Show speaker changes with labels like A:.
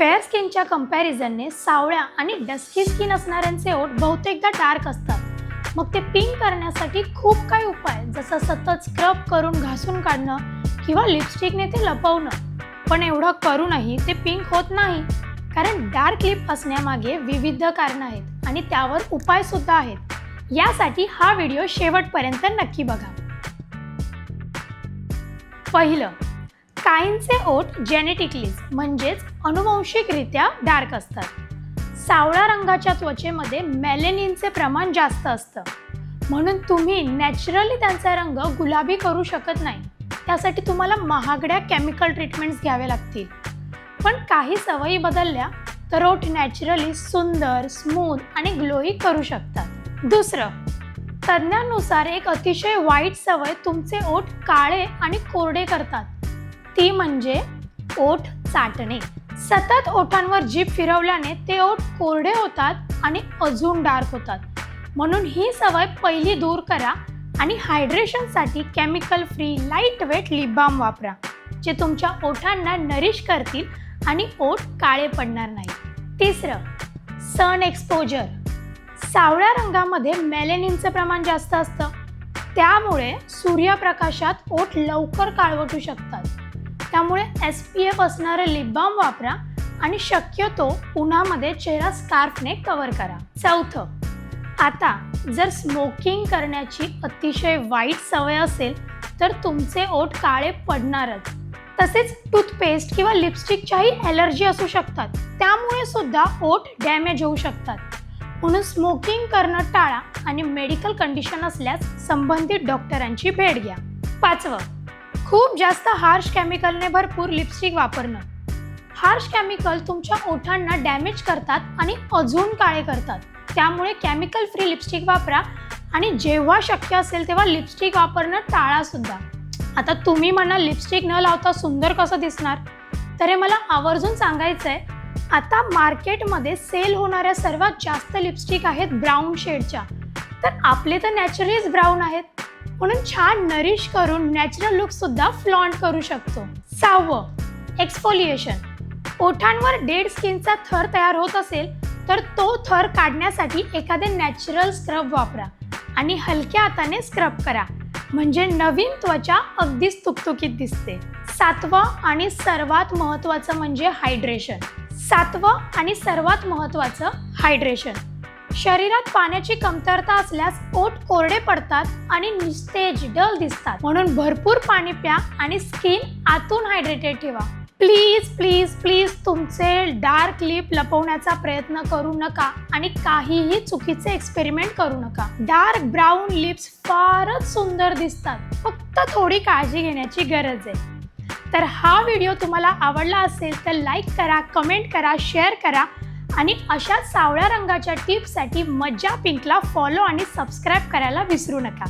A: Fair स्किनच्या कम्पॅरिझनने सावळ्या आणि dusky skin असणाऱ्यांचे ओठ बहुतेकदा डार्क असतात. मग ते पिंक करण्यासाठी खूप काही उपाय जसं सतत स्क्रब करून घासून काढणं किंवा लिपस्टिकने ते लपवणं. पण एवढं करूनही ते पिंक होत नाही. कारण डार्क लिप असण्यामागे विविध कारणं आहेत आणि त्यावर उपाय सुद्धा आहेत. यासाठी हा व्हिडिओ शेवटपर्यंत नक्की बघा. पहिलं काहींचे ओठ जेनेटिकली म्हणजेच अनुवंशिकरित्या डार्क असतात. सावळा रंगाच्या त्वचेमध्ये मेलेनिनचे प्रमाण जास्त असतं. म्हणून तुम्ही नॅचरली त्यांचा रंग गुलाबी करू शकत नाही. त्यासाठी तुम्हाला महागड्या केमिकल ट्रीटमेंट्स घ्यावे लागतील. पण काही सवयी बदलल्या तर ओठ नॅचरली सुंदर स्मूथ आणि ग्लोई करू शकतात. दुसरं तज्ज्ञांनुसार एक अतिशय वाईट सवय तुमचे ओठ काळे आणि कोरडे करतात. ती म्हणजे ओठ चाटणे. सतत ओठांवर जीभ फिरवल्याने ते ओठ कोरडे होतात आणि अजून डार्क होतात. म्हणून ही सवय पहिली दूर करा आणि हायड्रेशनसाठी chemical free light weight lip balm वापरा जे तुमच्या ओठांना नरिश करतील आणि ओठ काळे पडणार नाही. तिसरं सन एक्सपोजर सावळ्या रंगामध्ये मेलेनिनचं प्रमाण जास्त असतं. त्यामुळे सूर्यप्रकाशात ओठ लवकर काळवटू शकतात. त्यामुळे एस पी एफ असणारं लिप बाम वापरा आणि शक्यतो उन्हामध्ये चेहरा स्कार्फने कव्हर करा. चौथं आता जर स्मोकिंग करण्याची अतिशय वाईट सवय असेल तर तुमचे ओठ काळे पडणारच. तसेच टूथपेस्ट किंवा लिपस्टिकच्याही ॲलर्जी असू शकतात. त्यामुळे सुद्धा ओठ डॅमेज होऊ शकतात. म्हणून स्मोकिंग करणं टाळा आणि मेडिकल कंडिशन असल्यास संबंधित डॉक्टरांची भेट घ्या. पाचवं खूप जास्त हार्श केमिकलने भरपूर लिपस्टिक वापरणं. हार्श केमिकल तुमच्या ओठांना डॅमेज करतात आणि अजून काळे करतात. त्यामुळे केमिकल फ्री लिपस्टिक वापरा आणि जेव्हा शक्य असेल तेव्हा लिपस्टिक वापरणं टाळासुद्धा आता तुम्ही म्हणा लिपस्टिक न लावता सुंदर कसं दिसणार? तर हे मला आवर्जून सांगायचं आहे आता मार्केटमध्ये सेल होणाऱ्या सर्वात जास्त लिपस्टिक आहेत ब्राऊन शेडच्या तर आपले तर नॅचरलीच ब्राऊन आहेत. म्हणून छान नरिश करून नॅचरल लुकसुद्धा फ्लॉन्ट करू शकतो. सहावं एक्सफोलिएशन ओठांवर डेड स्किनचा थर तयार होत असेल तर तो थर काढण्यासाठी एखादे नॅचरल स्क्रब वापरा आणि हलक्या हाताने स्क्रब करा. म्हणजे नवीन त्वचा अगदीच तुकतुकीत दिसते. सातवं आणि सर्वात महत्त्वाचं म्हणजे हायड्रेशन सातवं आणि सर्वात महत्त्वाचं हायड्रेशन शरीरात पाण्याची कमतरता असल्यास ओठ कोरडे पडतात आणि निस्तेज डल दिसतात. म्हणून भरपूर पाणी प्या आणि स्किन आतून हायड्रेटेड ठेवा. प्लीज प्लीज प्लीज तुमचे डार्क लिप लपवण्याचा प्रयत्न करू नका आणि काहीही चुकीचे एक्सपेरिमेंट करू नका. डार्क ब्राऊन लिप्स फारच सुंदर दिसतात. फक्त थोडी काळजी घेण्याची गरज आहे. तर हा व्हिडिओ तुम्हाला आवडला असेल तर लाईक करा कमेंट करा शेअर करा आणि अशा सावळ्या रंगाच्या टिप्ससाठी मज्जा पिंकला फॉलो आणि सबस्क्राईब करायला विसरू नका.